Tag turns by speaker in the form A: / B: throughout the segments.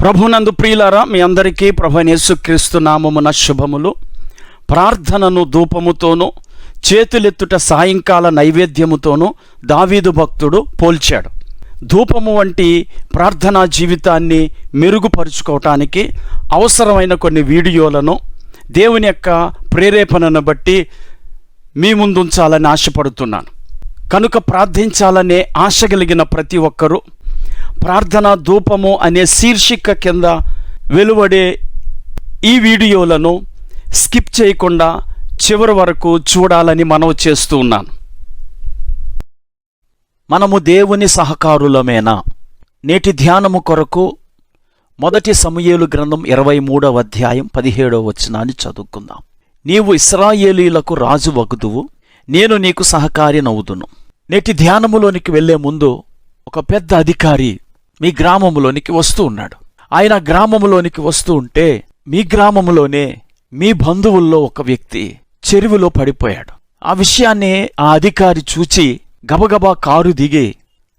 A: ప్రభునందు ప్రియులారా మీ అందరికీ ప్రభునేసుక్రీస్తు నామమున శుభములు. ప్రార్థనను ధూపముతోనూ చేతులెత్తుట సాయంకాల నైవేద్యముతోనూ దావీదు భక్తుడు పోల్చాడు. ధూపము వంటి ప్రార్థనా జీవితాన్ని మెరుగుపరుచుకోవటానికి అవసరమైన కొన్ని వీడియోలను దేవుని యొక్క ప్రేరేపణను బట్టి మీ ముందుంచాలని ఆశపడుతున్నాను. కనుక ప్రార్థించాలనే ఆశ కలిగిన ప్రతి ఒక్కరూ ప్రార్థన ధూపము అనే శీర్షిక కింద వెలువడే ఈ వీడియోలను స్కిప్ చేయకుండా చివరి వరకు చూడాలని మనవి చేస్తూ ఉన్నాను. మనము దేవుని సహకారులమేనా? నేటి ధ్యానము కొరకు మొదటి సమయేలు గ్రంథం ఇరవై మూడవ అధ్యాయం పదిహేడవ వచనాన్ని చదువుకుందాం. నీవు ఇస్రాయేలీలకు రాజు వగుదువు నేను నీకు సహకారి నవ్వుదును నేటి ధ్యానములోనికి వెళ్ళే ముందు ఒక పెద్ద అధికారి మీ గ్రామంలోనికి వస్తూ ఉన్నాడు. ఆయన గ్రామంలోనికి వస్తూ ఉంటే మీ గ్రామంలోనే మీ బంధువుల్లో ఒక వ్యక్తి చెరువులో పడిపోయాడు. ఆ విషయాన్ని ఆ అధికారి చూచి గబగబా కారు దిగి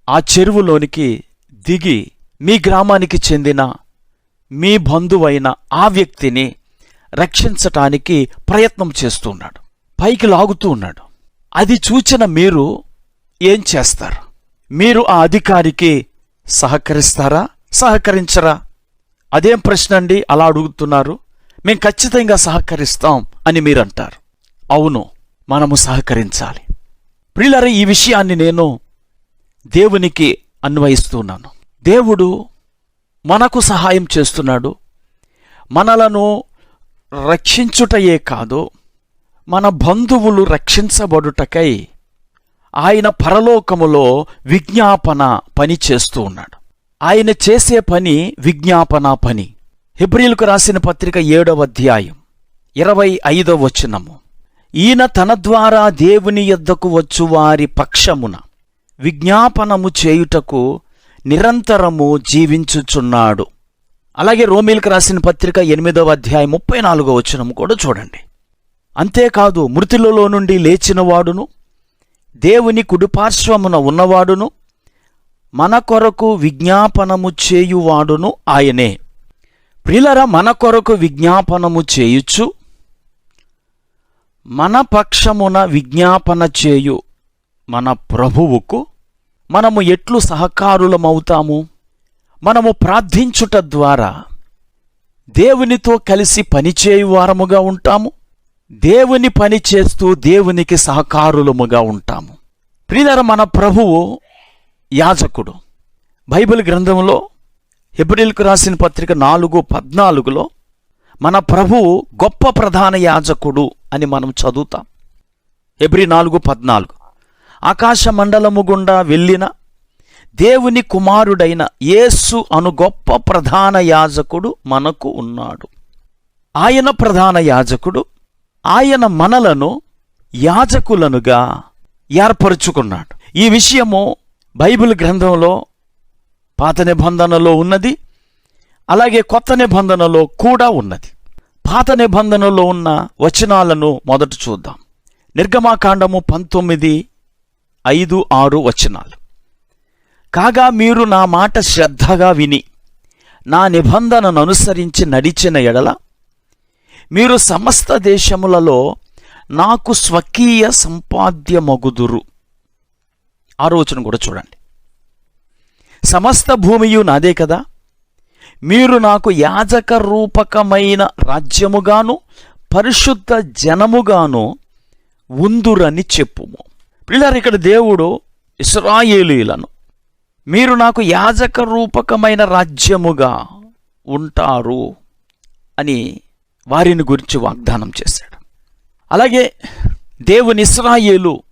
A: ఆ చెరువులోనికి దిగి మీ గ్రామానికి చెందిన మీ బంధువైన ఆ వ్యక్తిని రక్షించటానికి ప్రయత్నం చేస్తూ ఉన్నాడు. పైకి లాగుతూ ఉన్నాడు. అది చూచిన మీరు ఏం చేస్తారు? మీరు ఆ అధికారికి సహకరిస్తారా? సహకరించరా? అదేం ప్రశ్న అండి? అలా అడుగుతున్నారు. మేం ఖచ్చితంగా సహకరిస్తాం అని మీరంటారు. అవును మనము సహకరించాలి. ప్రియులరే ఈ విషయాన్ని నేను దేవునికి అన్వయిస్తున్నాను. దేవుడు మనకు సహాయం చేస్తున్నాడు. మనలను రక్షించుటయే కాదు మన బంధువులు రక్షించబడుటకై ఆయన పరలోకములో విజ్ఞాపన పని చేస్తూ ఉన్నాడు. ఆయన చేసే పని విజ్ఞాపన పని. హిబ్రిల్కు రాసిన పత్రిక ఏడవ అధ్యాయం ఇరవై ఐదవ వచనము. ఈయన తన ద్వారా దేవుని యొద్దకు వచ్చు వారి పక్షమున విజ్ఞాపనము చేయుటకు నిరంతరము జీవించుచున్నాడు. అలాగే రోమిల్కి రాసిన పత్రిక ఎనిమిదవ అధ్యాయం ముప్పై నాలుగో వచనం కూడా చూడండి. అంతేకాదు మృతులలో నుండి లేచినవాడును దేవుని కుడిపార్శ్వమున ఉన్నవాడును మన కొరకు విజ్ఞాపనము చేయువాడును ఆయనే. ప్రిలర మన కొరకు విజ్ఞాపనము చేయుచు మన పక్షమున విజ్ఞాపన చేయు మన ప్రభువుకు మనము ఎట్లు సహకారులమవుతాము? మనము ప్రార్థించుట ద్వారా దేవునితో కలిసి పనిచేయువారముగా ఉంటాము. దేవుని పని చేస్తూ దేవునికి సహకారులముగా ఉంటాము. ప్రియులర మన ప్రభువు యాజకుడు. బైబిల్ గ్రంథంలో హెబ్రిల్కు రాసిన పత్రిక నాలుగు పద్నాలుగులో మన ప్రభువు గొప్ప ప్రధాన యాజకుడు అని మనం చదువుతాం. హెబ్రి నాలుగు పద్నాలుగు. ఆకాశ మండలము గుండా వెళ్ళిన దేవుని కుమారుడైన యేసు అను గొప్ప ప్రధాన యాజకుడు మనకు ఉన్నాడు. ఆయన ప్రధాన యాజకుడు ఆయన మనలను యాజకులనుగా ఏర్పరుచుకున్నాడు. ఈ విషయము బైబిల్ గ్రంథంలో పాత నిబంధనలో ఉన్నది అలాగే కొత్త నిబంధనలో కూడా ఉన్నది. పాత నిబంధనలో ఉన్న వచనాలను మొదట చూద్దాం. నిర్గమాకాండము పంతొమ్మిది ఐదు ఆరు వచనాలు. కాగా మీరు నా మాట శ్రద్ధగా విని నా నిబంధనను అనుసరించి నడిచిన ఎడల మీరు సమస్త దేశములలో నాకు స్వకీయ సంపాద్యమగుదురు. ఆలోచన కూడా చూడండి. సమస్త భూమియు నాదే కదా. మీరు నాకు యాజక రూపకమైన రాజ్యముగాను పరిశుద్ధ జనముగాను ఉందురని చెప్పుము. పిల్లలు ఇక్కడ దేవుడు ఇస్రాయేలీలను మీరు నాకు యాజక రూపకమైన రాజ్యముగా ఉంటారు అని వారిని గురించి వాగ్దానం చేశాడు. అలాగే దేవుని ఇస్రాయేలు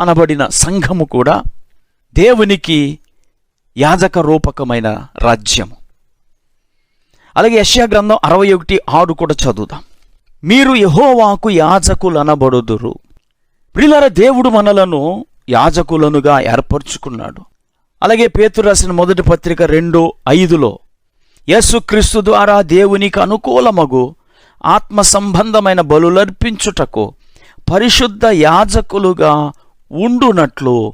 A: అనబడిన సంఘము కూడా దేవునికి యాజక రూపకమైన రాజ్యము. అలాగే యశ్యా గ్రంథం అరవై ఒకటి ఆరు కూడా చదువుదాం. మీరు యహోవాకు యాజకులు అనబడుదురు ప్రిలర దేవుడు మనలను యాజకులనుగా ఏర్పరచుకున్నాడు. అలాగే పేతురు రాసిన మొదటి పత్రిక రెండు ఐదులో యేసుక్రీస్తు ద్వారా దేవునికి అనుకూలమగు ఆత్మ సంబంధమైన బలులర్పించుటకు పరిశుద్ధ యాజకులుగా ఉండునట్లు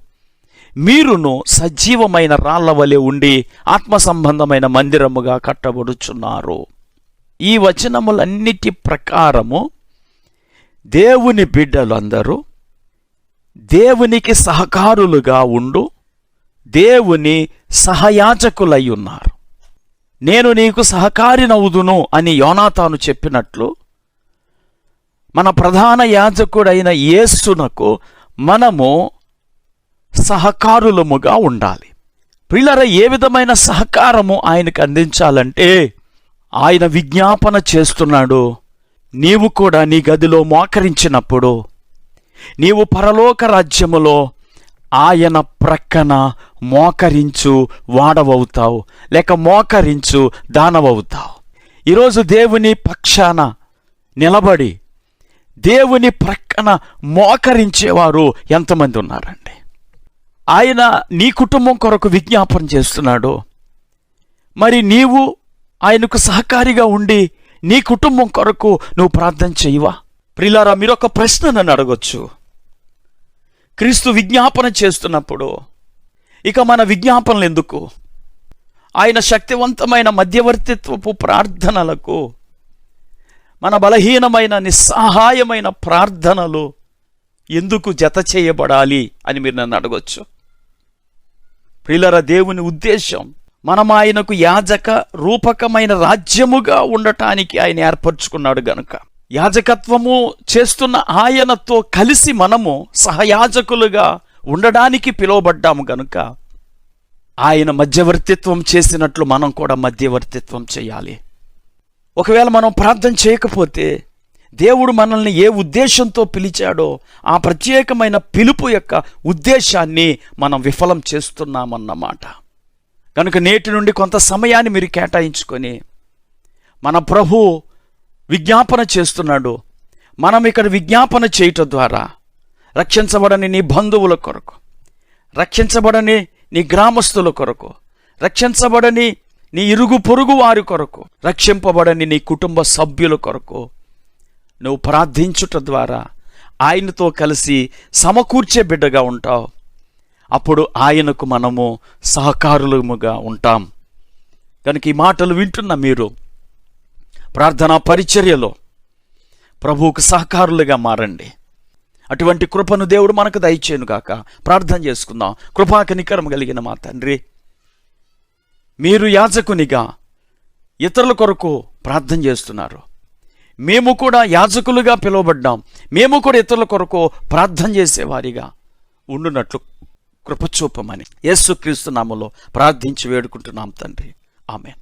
A: మీరును సజీవమైన రాళ్ళ వలె ఉండి ఆత్మ సంబంధమైన మందిరముగా కట్టబడుచున్నారు. ఈ వచనములన్నిటి ప్రకారము దేవుని బిడ్డలందరూ దేవునికి సహకారులుగా ఉండు దేవుని సహయాచకులై ఉన్నారు. నేను నీకు సహకారినవుదును అని యోనాతాను చెప్పినట్లు మన ప్రధాన యాజకుడైన యేసునకు మనము సహకారులముగా ఉండాలి. పిల్లర ఏ విధమైన సహకారము ఆయనకు అందించాలంటే ఆయన విజ్ఞాపన చేస్తున్నాడు. నీవు కూడా నీ గదిలో మోకరించినప్పుడు నీవు పరలోక రాజ్యములో ఆయన ప్రక్కన మోకరించు వాడవవుతావు లేక మోకరించు దానవవుతావు. ఈరోజు దేవుని పక్షాన నిలబడి దేవుని ప్రక్కన మోకరించేవారు ఎంతమంది ఉన్నారండి? ఆయన నీ కుటుంబం కొరకు విజ్ఞాపన చేస్తున్నాడు. మరి నీవు ఆయనకు సహకారిగా ఉండి నీ కుటుంబం కొరకు నువ్వు ప్రార్థన చేయవా? ప్రిలారా మీరు ఒక ప్రశ్న నన్ను అడగొచ్చు. క్రీస్తు విజ్ఞాపన చేస్తున్నప్పుడు ఇక మన విజ్ఞాపనలు ఎందుకు? ఆయన శక్తివంతమైన మధ్యవర్తిత్వపు ప్రార్థనలకు మన బలహీనమైన నిస్సహాయమైన ప్రార్థనలు ఎందుకు జత చేయబడాలి అని మీరు నన్ను అడగొచ్చు. ప్రిలర దేవుని ఉద్దేశం మనం ఆయనకు యాజక రూపకమైన రాజ్యముగా ఉండటానికి ఆయన ఏర్పరచుకున్నాడు గనుక. యాజకత్వము చేస్తున్న ఆయనతో కలిసి మనము సహయాజకులుగా ఉండడానికి పిలువబడ్డాము గనుక ఆయన మధ్యవర్తిత్వం చేసినట్లు మనం కూడా మధ్యవర్తిత్వం చేయాలి. ఒకవేళ మనం ప్రార్థన చేయకపోతే దేవుడు మనల్ని ఏ ఉద్దేశంతో పిలిచాడో ఆ ప్రత్యేకమైన పిలుపు యొక్క ఉద్దేశాన్ని మనం విఫలం చేస్తున్నామన్నమాట. కనుక నేటి నుండి కొంత సమయాన్ని మీరు కేటాయించుకొని మన ప్రభు విజ్ఞాపన చేస్తున్నాడు. మనం ఇక్కడ విజ్ఞాపన చేయటం ద్వారా రక్షించబడని నీ బంధువుల కొరకు రక్షించబడని నీ గ్రామస్తుల కొరకు రక్షించబడని నీ ఇరుగు పొరుగు వారి కొరకు రక్షింపబడని నీ కుటుంబ సభ్యుల కొరకు నువ్వు ప్రార్థించుట ద్వారా ఆయనతో కలిసి సమకూర్చే బిడ్డగా ఉంటావు. అప్పుడు ఆయనకు మనము సహకారులముగా ఉంటాం. కనుక ఈ మాటలు వింటున్న మీరు ప్రార్థనా పరిచర్యలో ప్రభువుకు సహకారులుగా మారండి. అటువంటి కృపను దేవుడు మనకు దయచేను గాక. ప్రార్థన చేసుకుందాం. కృపాకనికరం కలిగిన మా తండ్రి. మీరు యాజకునిగా ఇతరుల కొరకు ప్రార్థన చేస్తున్నారు. మేము కూడా యాజకులుగా పిలువబడ్డాం. మేము కూడా ఇతరుల కొరకు ప్రార్థన చేసేవారిగా ఉండునట్లు కృపచూపమని యేసుక్రీస్తు నామలో ప్రార్థించి వేడుకుంటున్నాం తండ్రి. ఆమె